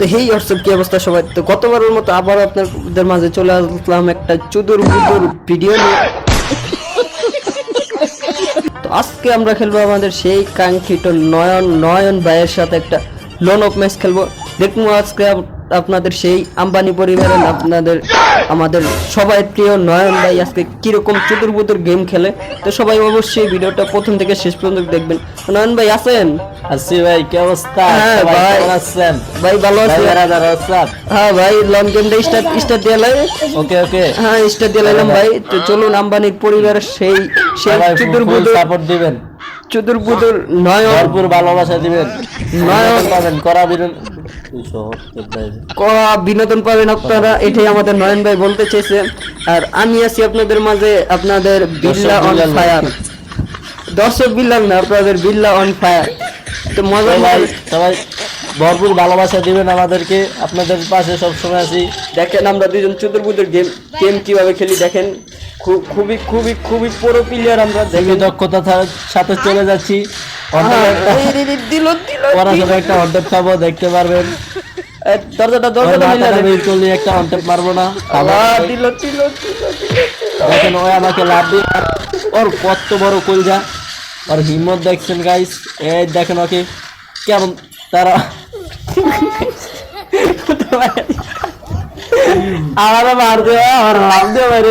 তো হেই, হোয়াটসঅ্যাপ, কি অবস্থা সবাই? তো গতবারের মতো আবার আপনাদের মাঝে চলে আসলাম একটা চুদুর বুদুর ভিডিও নিয়ে। তো আজকে আমরা খেলব আমাদের সেই কাঙ্ক্ষিত নয়ন নয়ন ভাইয়ের সাথে একটা লোন অফ ম্যাচ খেলব। দেখব আজকে আপনাদের সেই আম্বানি পরিবারের আপনাদের আমাদের সবাই প্রিয় নয়ন ভাই আজকে কীরকম চতুর গেম খেলে? তো সবাই অবশ্যই ভিডিওটা প্রথম থেকে শেষ পর্যন্ত দেখবেন। নয়ন ভাই আছেন? আসি ভাই কি অবস্থা? হ্যাঁ, ভাই। আছেন? ভাই ভালো আছেন? হ্যাঁ ভাই লং গেমটা স্টার্ট স্টার্ট দিয়ে লাই ওকে ওকে হ্যাঁ স্টার্ট দিয়ে লাইলাম ভাই। তো চলুন আম্বানির পরিবারের সেই সেই সবাই চতুর ফুল বুতুর সাপোর্ট দিবেন। চতুর নয়ন ভরপুর ভালোবাসা দিবেন। নয়ন। পাবেন। করা কড়া বিনোদন পাবেন আপনারা এটাই আমাদের নয়ন ভাই বলতে চেয়েছে। আর আমি আছি আপনাদের মাঝে আপনাদের বিল্লা অন ফায়ার। দর্শক বিল্লাল না আপনাদের বিল্লা অন ফায়ার। তো মজা ভাই সবাই ভরপুর ভালোবাসা দিবেন আমাদেরকে। আপনাদের পাশে সব সময় আছি। দেখেন আমরা দুজন চতুর্বুদের গেম গেম কীভাবে খেলি দেখেন। খুব- খুবই খুবই খুবই পুরো প্লেয়ার আমরা। দেখি দেখেন দক্ষতার সাথে চলে যাচ্ছি। পড়াশোনা একটা অর্ধেক খাব দেখতে পারবেন। দরজাটা দরজাটা মিলা মাথাটা দেন বের করলে একটা অর্ধেক মারবো না আল্লাহ দিল দিল দিল দেখেন ওই আমাকে লাভ দিয়ে ওর কত বড় কলজা আর হিম্মত দেখছেন গাইস এই দেখেন ওকে কেমন তারা আমার মার দেওয়া আমার লাভ দিয়ে বাইরে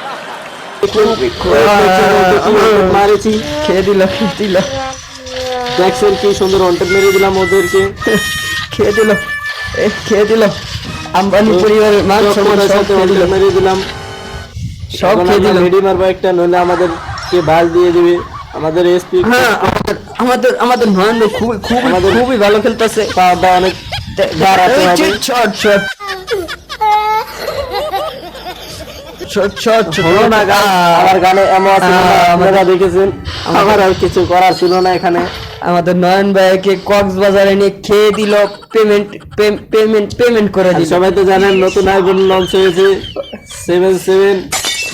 মারেছি খেয়ে দিল খেয়ে দিল দেখছেন কি সুন্দর অন্টের মেরে দিলাম ওদেরকে খেয়ে দিল এ খেয়ে দিল আম্বানি পরিবারের মান সম্মান সব সাথে খেয়ে দিল মেরে দিলাম সব খেয়ে দিল রেডি মারবো একটা নইলে আমাদেরকে বাল দিয়ে দিবে আমাদের এসপি হ্যাঁ আমাদের আমাদের আমাদের নয়ন খুবই খুবই আমাদের- খুবই ভালো খেলতেছে অনেক শট শট শট শট হলো না গান আমার গানে এমন আছে আহ, আপনারা দেখেছেন? আমার আর কিছু করার ছিল না এখানে। আমাদের নয়ন ভাইকে কক্সবাজারে নিয়ে খেয়ে দিল পেমেন্ট পেমেন্ট পেমেন্ট করে দিল। সবাই তো জানেন নতুন আইফোন লঞ্চ হয়েছে সেভেন সেভেন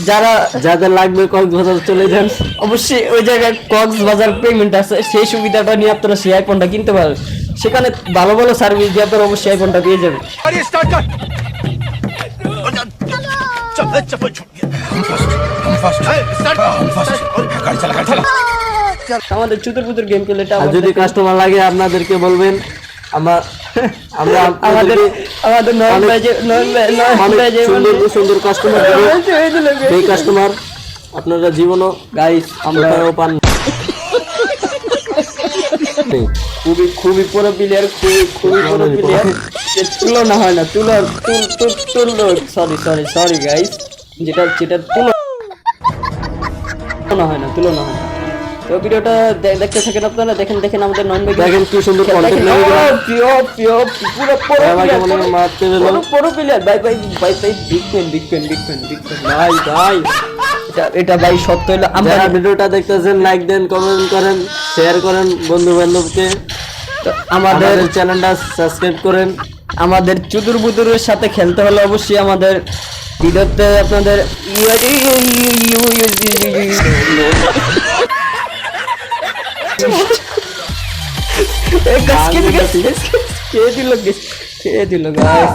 যারা যাদের লাগবে কক্সবাজার চলে যান। অবশ্যই ওই জায়গায় কক্সবাজার পেমেন্ট আছে সেই সুবিধাটা নিয়ে আপনারা সেই আইফোনটা কিনতে পারবেন সেখানে ভালো ভালো সার্ভিস দিয়ে আপনারা অবশ্যই আইফোনটা পেয়ে যাবেন। আমাদের চুতুর পুতুর গেম খেলে যদি কাস্টমার লাগে আপনাদেরকে বলবেন আমরা আমরা আমাদের আমাদের নয়ন ভাই যে নয়ন ভাই নয়ন ভাই যে সুন্দর সুন্দর কাস্টমার সেই কাস্টমার আপনারা জীবনও গাইস আমরা পান। নেই। খুবই খুবই পুরো প্লেয়ার খুবই খুবই পুরো প্লেয়ার তুলনা হয় না তুলো তুল তুল তুল সরি সরি সরি গাইস যেটা যেটা তুলো তুলনা হয় না তুলনা হয় না। তো ভিডিওটা দেখতে থাকেন আপনারা দেখেন দেখেন আমাদের নন ভাই দেখেন কি সুন্দর content দেখেন, গেল। ও, প্রিয় প্রিয় পুরো পুরো আমাকে মনে মারতে পেল। পুরো পুরো প্লেয়ার ভাই ভাই ভাই ভাই big fan big fan big fan big fan ভাই ভাই। এটা এটা ভাই সত্য হলো আমরা ভিডিওটা দেখতেছেন লাইক দেন কমেন্ট করেন শেয়ার করেন বন্ধু বান্ধবকে আমাদের চ্যানেলটা সাবস্ক্রাইব করেন। আমাদের চুদুর বুদুরের সাথে খেলতে হলে অবশ্যই আমাদের ভিডিওতে আপনাদের গাছ কেটে গেছে, খেয়ে দিল খেয়ে দিল গাছ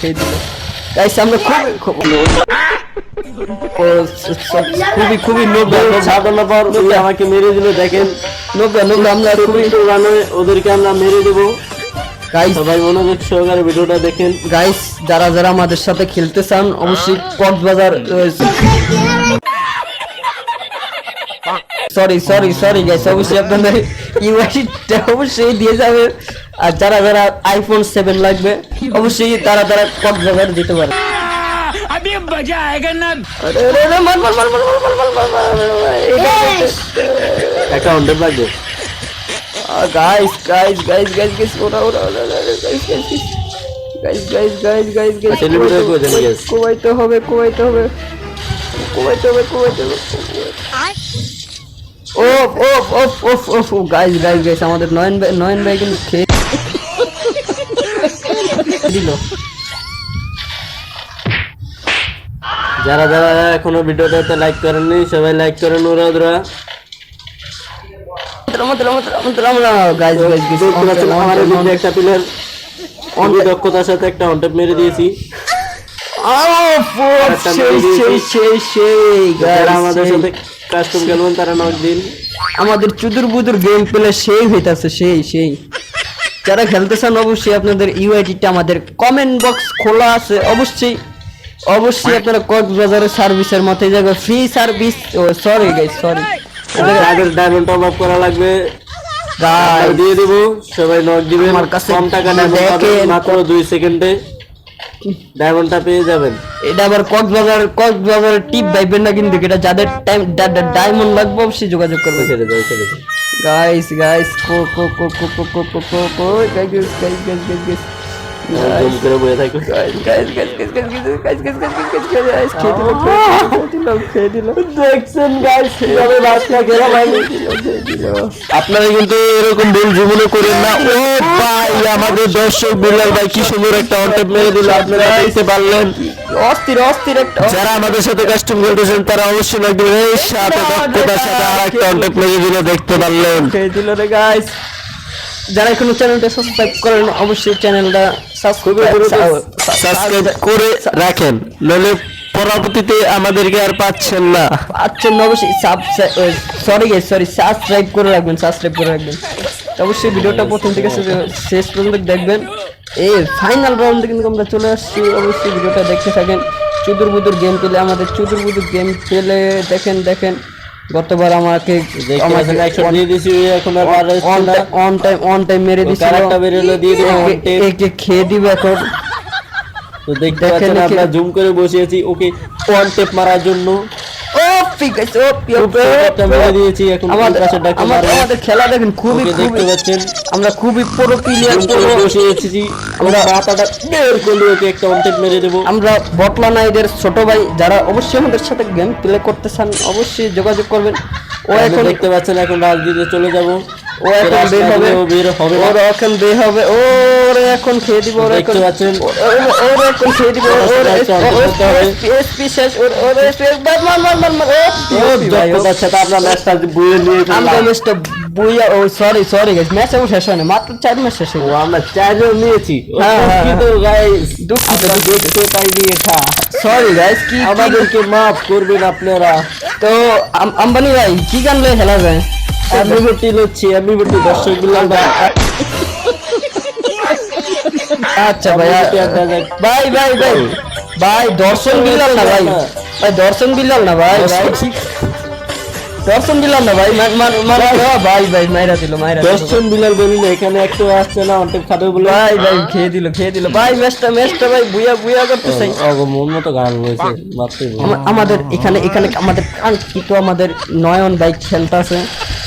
খেয়ে দিল আমরা খুবই খুব- খুবই খুবই পর আমাকে মেরে দিল দেখেন। আমরা খুবই রানে ওদেরকে আমরা মেরে দেবো। গাইস সবাই মনোযোগ সহকারে ভিডিওটা দেখেন। গাইস যারা যারা আমাদের সাথে খেলতে চান অবশ্যই Cox's Bazar sorry sorry sorry guys অবশ্যই আপনাদের ইউআইটা অবশ্যই দিয়ে যাবে আর যারা যারা আইফোন সেভেন লাগবে অবশ্যই তারা তারা কক্সবাজার দিতে পারে। अभी मजा आएगा ना আরে, আরে, আরে, মার, মার, মার, মার, মার, মার, মার, মার, মার, মার, মার, এটা, এটা, একটা হন্ড্রেড লাগবে guys guys guys guys guys ওরা ওরা ওরা guys guys guys guys guys guys guys Celebrate করে দেন, guys. কোবাইতে হবে কোবাইতে হবে কোবাইতে হবে কোবাইতে হবে ও ও ও ও ও গাইস গাইস গাইস আমাদের নয়ন ভাই নয়ন ভাই কিন্তু খেয়ে দিল যারা যারা এখনও ভিডিওটাতে লাইক করেননি সবাই লাইক করেন ওরা ওরা আমাদের একটা প্লেয়ার অনেক দক্ষতার সাথে একটা মেরে দিয়েছি। সাথে কাস্টম খেলবেন তারা নক দিন। চুদুর বুদুর গেম প্লে সেই হইতাছে সেই সেই। যারা খেলতে চান অবশ্যই আপনাদের ইউআইডিটা আমাদের কমেন্ট বক্স খোলা আছে। অবশ্যই অবশ্যই আপনারা কক্সবাজারের সার্ভিসের মতো এই জায়গায় ফ্রি সার্ভিস ও সরি গাইস সরি যাদের ডায়মন্ড টপ আপ করা লাগবে। গাইস দিয়ে দিব সবাই নক দিবেন। আমার কাছে কম টাকা দেখেন। মাত্র দুই সেকেন্ডে ডায়মন্ডটা পেয়ে যাবেন। এটা আবার কক্সবাজার কক্সবাজারের টিপ ভাইবেন না কিন্তু এটা যাদের টাইম ডায়মন্ড লাগবে অবশ্যই যোগাযোগ করবে ছেড়ে দাও ছেড়ে দাও। গাইস গাইস কো কো কো কো কো কো কো কো গাইস গাইস গাইস গাইস করে বসে থাকো আপনারা কিন্তু এরকম ভুল জীবনে করেন না ও ভাই আমাদের দর্শক ভাই কি সুন্দর একটা অন্টেপ মেরে দিল আপনারা দেখতে পারলেন অস্থির অস্থির একটা যারা আমাদের সাথে কাস্টম করতেছেন তারা অবশ্যই লাগবে সাথে দক্ষতার আর একটা অন্টেপ মেরে দিল দেখতে পারলেন খেয়ে দিল রে গাইস যারা এখনও চ্যানেলটা সাবস্ক্রাইব করেন অবশ্যই চ্যানেলটা সাবস্ক্রাইব করে রাখেন নইলে পরবর্তীতে আমাদেরকে আর পাচ্ছেন না। আচ্ছা অবশ্যই সরি গাইস সরি সাবস্ক্রাইব করে রাখবেন সাবস্ক্রাইব করে রাখবেন। অবশ্যই ভিডিওটা প্রথম থেকে শেষ- শেষ পর্যন্ত দেখবেন। এই ফাইনাল রাউন্ডে কিন্তু আমরা চলে আসছি অবশ্যই ভিডিওটা দেখতে থাকেন। চুদুর বুদুর গেম খেলে আমাদের চুদুর বুদুর গেম খেলে দেখেন দেখেন। গতবার আমাকে অন টাইম অন টাইম মেরে দিয়েছে খেয়ে দিবে এখন। তো দেখতে পাচ্ছেন আমরা জুম করে বসিয়েছি ওকে ওয়ান টেপ মারার জন্য। ও ও দিয়েছি এখন আমাদের খেলা দেখেন খুবই দেখতে পাচ্ছেন। আমরা খুবই পুরো প্লেয়ার জুম করে বসিয়েছি আমরা মাথাটা বের করলে ওকে একটা ওয়ান মেরে দেবো। আমরা বটলা নাইদের ছোট ভাই যারা অবশ্যই আমাদের সাথে গেম প্লে করতে চান অবশ্যই যোগাযোগ করবেন। ও এখন দেখতে পাচ্ছেন এখন রাজনীতিতে চলে যাব। ও এখন বের হবে। ও বের হবে। ওর এখন বের হবে। ওর এখন খেয়ে দিব ওর এখন। ওর- এখন খেয়ে দিব ওর। এসপি শেষ ওর ওর এসপি মার মার মার মার মার ও দক্ষতার সাথে আমরা ম্যাচটা বুয়ে নিয়ে আমরা ম্যাচটা বুইয়া ও সরি সরি গাইস ম্যাচ এখন শেষ হয়নি মাত্র চার ম্যাচ শেষ ও আমরা চারজন নিয়েছি। ও হ্যাঁ, হ্যাঁ, দুঃখিত গাইস দুঃখিত, আমরা দুঃখিত। দেখতে পাইনি এটা। সরি গাইস কি আমাদেরকে মাফ করবেন আপনারা। তো আম- আম্বানি ভাই কি গান লয়ে খেলা যায়? আমি বেটি লচ্ছি আমি বেটি আচ্ছা ভাই। ভাই ভাই ভাই ভাই দর্শন বিল্লাল না ভাই ভাই দর্শন বিল্লাল না ভাই ভাই দর্শন বিল্লাল না ভাই মান মান মান ভাই ভাই মাইরা দিল মাইরা দর্শন বিলাল বলি না এখানে একটু আসছে না অনেক খাবে বলে ভাই ভাই খেয়ে দিল খেয়ে দিল ভাই ম্যাচটা ম্যাচটা ভাই বুয়া বুয়া করতে চাই অগো মন মতো গান রয়েছে মাত্রই আমাদের এখানে এখানে আমাদের কাঙ্ক্ষিত আমাদের নয়ন বাইক খেলতেছে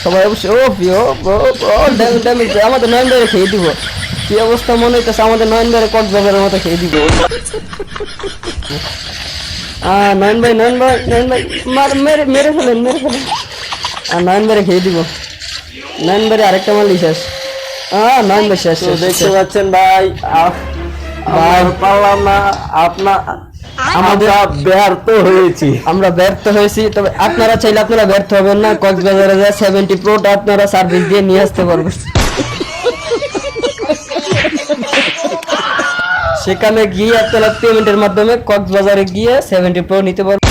সবাই অবশ্যই ও প্রিয় ড্যামেজ আমাদের নয়ন বাইরে খেয়ে দিব কি অবস্থা মনে হইতেছে? আমাদের নয়ন কক্সবাজারের মতো খেয়ে দিব। আহ নয়ন ভাই নয়ন ভাই নয়ন ভাই মার মেরে মেরে ফেলেন মেরে ফেলেন। আর নয়ন খেয়ে দিব। নয়ন আরেকটা মারলি শেষ। আহ নয়ন ভাই শেষ দেখতে পাচ্ছেন ভাই আমরা পারলাম না আপনার আমাদের ব্যর্থ হয়েছি। আমরা ব্যর্থ হয়েছি তবে আপনারা চাইলে আপনারা ব্যর্থ হবেন না। কক্সবাজারে যা সেভেন্টি প্রোটা আপনারা সার্ভিস দিয়ে নিয়ে আসতে পারবেন। সেখানে গিয়ে আপনারা পেমেন্টের মাধ্যমে কক্সবাজারে গিয়ে সেভেন্টি প্রো নিতে পারবেন